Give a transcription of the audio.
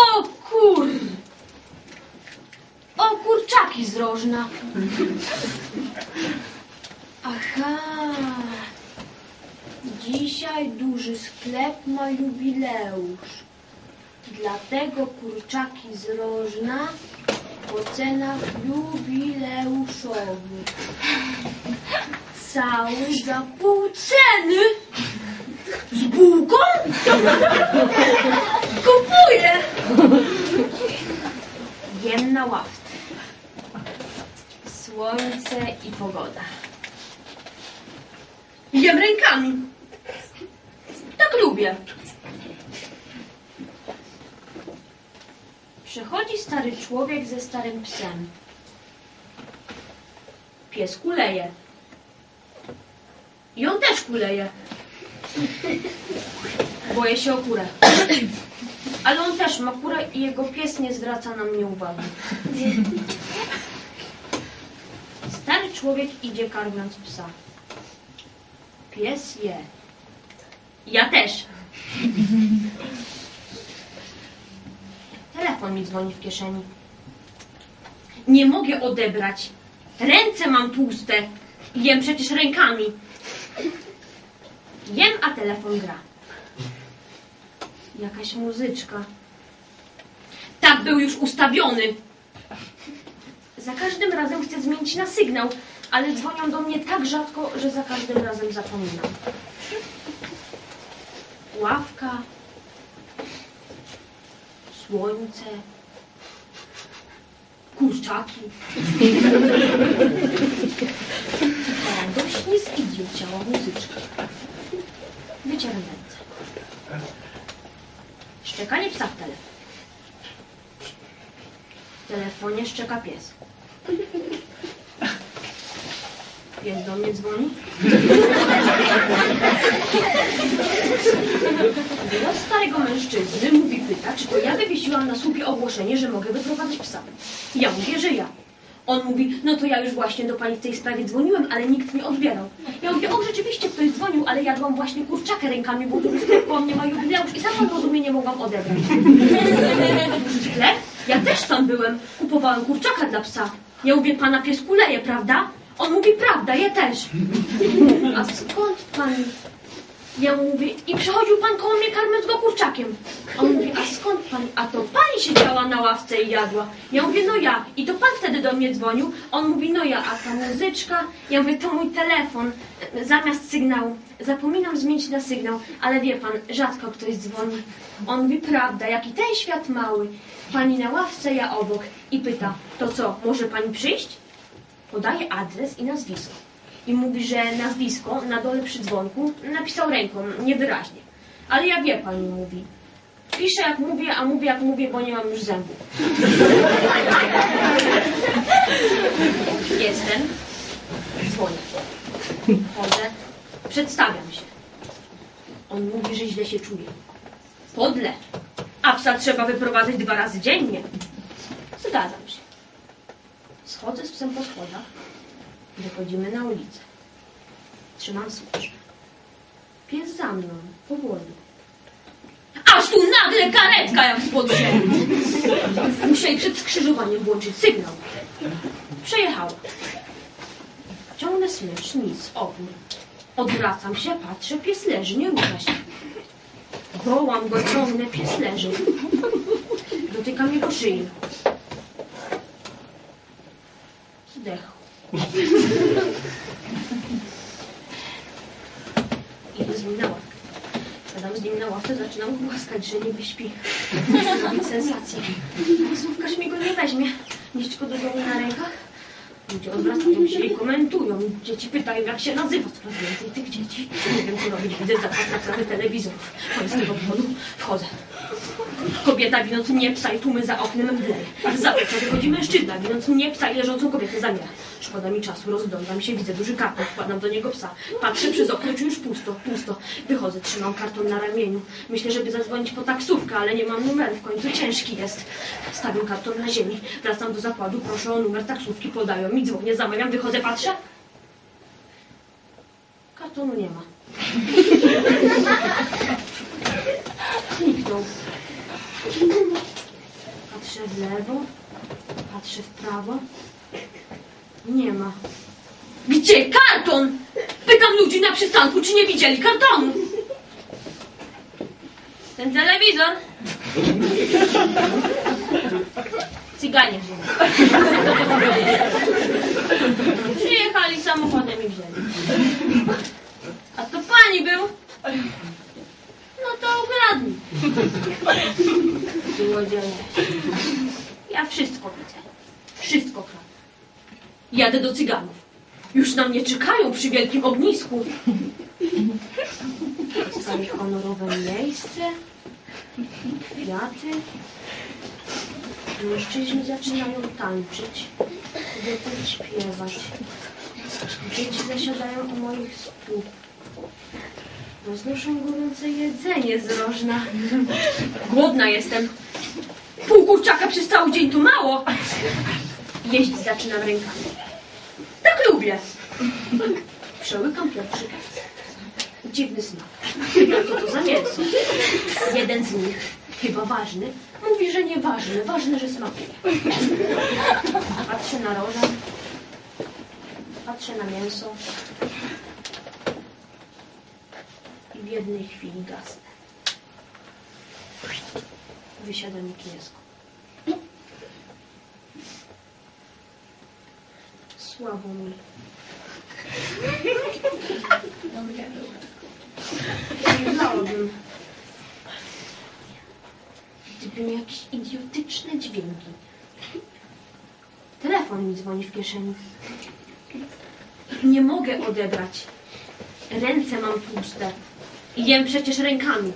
O kur... O kurczaki z rożna. Aha. Dzisiaj duży sklep ma jubileusz. Dlatego kurczaki z rożna po cenach jubileuszowych. Cały za pół ceny. Z bułką? Kupuję. Jem na ławce. Słońce i pogoda. Jem rękami. Tak lubię. Przychodzi stary człowiek ze starym psem. Pies kuleje. I on też kuleje. Boję się o kurę. Ale on też ma kurę i jego pies nie zwraca na mnie uwagi. Stary człowiek idzie karmiąc psa. Pies je. Ja też. Telefon mi dzwoni w kieszeni. Nie mogę odebrać. Ręce mam tłuste. Jem przecież rękami. Jem, a telefon gra. Jakaś muzyczka. Tak był już ustawiony. Za każdym razem chcę zmienić na sygnał, ale dzwonią do mnie tak rzadko, że za każdym razem zapominam. Ławka, słońce, kurczaki. Radośnie zidiociała muzyczka. Wycieram ręce. Szczekanie psa w telefonie. W telefonie szczeka pies. Pies do mnie dzwoni. Głos starego mężczyzny mówi, pyta, czy to ja wywiesiłam na słupie ogłoszenie, że mogę wyprowadzić psa. Ja mówię, że ja. On mówi, no to ja już właśnie do pani w tej sprawie dzwoniłem, ale nikt nie odbierał. Ja mówię, o rzeczywiście ktoś dzwonił, ale jadłam właśnie kurczaka rękami, bo duży sklep po mnie ma jubileusz i pan rozumie nie mogłam odebrać. Sklep? Ja też tam byłem. Kupowałem kurczaka dla psa. Ja mówię, pana pies kuleje, prawda? On mówi, prawda, ja też. A skąd pan... Ja mówię, i przechodził pan koło mnie karmiąc go kurczakiem. On mówi, a skąd pan? A to pani siedziała na ławce i jadła. Ja mówię, no ja. I to pan wtedy do mnie dzwonił. On mówi, no ja, a ta muzyczka? Ja mówię, to mój telefon. Zamiast sygnału. Zapominam zmienić na sygnał, ale wie pan, rzadko ktoś dzwoni. On mówi, prawda, jaki ten świat mały. Pani na ławce, ja obok. I pyta, to co, może pani przyjść? Podaje adres i nazwisko. I mówi, że nazwisko na dole przy dzwonku napisał ręką, niewyraźnie. Ale ja wie, pani mówi. Piszę jak mówię, a mówię jak mówię, bo nie mam już zębów. Jestem. Dzwonię. Chodzę. Przedstawiam się. On mówi, że źle się czuje. Podle. A psa trzeba wyprowadzać dwa razy dziennie. Zgadzam się. Schodzę z psem po schodach. Wychodzimy na ulicę. Trzymam służbę. Pies za mną, powoli. Aż tu nagle karetka jak spod ziemi. Musieli przed skrzyżowaniem włączyć sygnał. Przejechała. Ciągnę smycz, nic, ognia. Odwracam się, patrzę, pies leży, nie rusza się. Wołam go, ciągnę, pies leży. Dotykam jego szyi. Zdechł. Idę z nim na ławkę. Siadam z nim na ławce, zaczynam głaskać, że niby śpi. Zrobić sensację. Słówkarz mi go nie weźmie. Go do domu na rękach. Ludzie odwracają się i komentują. Dzieci pytają, jak się nazywa. Coraz więcej tych dzieci. Nie wiem, co robić. Widzę. To jest tego powodu. Wchodzę. Kobieta widząc mnie psa i tłumy za oknem mdleje. Za okno wychodzi mężczyzna widząc mnie psa i leżącą kobietę zamiera. Szkoda mi czasu, rozglądam się, widzę duży karton, wkładam do niego psa. Patrzę przez okno, czy już pusto, pusto. Wychodzę, trzymam karton na ramieniu. Myślę, żeby zadzwonić po taksówkę, ale nie mam numeru, w końcu ciężki jest. Stawiam karton na ziemi, wracam do zakładu, proszę o numer taksówki, podają mi, dzwonię, zamawiam, wychodzę, patrzę. Kartonu nie ma. Zniknął. Patrzę w lewo, patrzę w prawo. Nie ma. Gdzie karton? Pytam ludzi na przystanku, czy nie widzieli kartonu. Ten telewizor. Cyganie. Przyjechali samochodem i wzięli. A to pani był? No to ukradli. Złodzieje. Ja wszystko widzę. Wszystko kradnę. Jadę do cyganów. Już na mnie czekają przy wielkim ognisku. Dostaję honorowe miejsce. Kwiaty. Mężczyźni zaczynają tańczyć. Kobiety śpiewać. Dzieci zasiadają u moich stóp. Roznoszą gorące jedzenie z rożna. Głodna jestem. Pół kurczaka przez cały dzień to mało. Jeść zaczynam rękami. Tak lubię. Przełykam pierwszy raz. Dziwny smak. Co to za mięso? Jeden z nich, chyba ważny, mówi, że nieważne. Ważne, że smakuje. Patrzę na rożę. Patrzę na mięso. I w jednej chwili gasnę. Wysiada mi kiesko. Słabo mi. Wolałabym, gdyby jakieś idiotyczne dźwięki. Telefon mi dzwoni w kieszeni. Nie mogę odebrać. Ręce mam tłuste. I jem przecież rękami.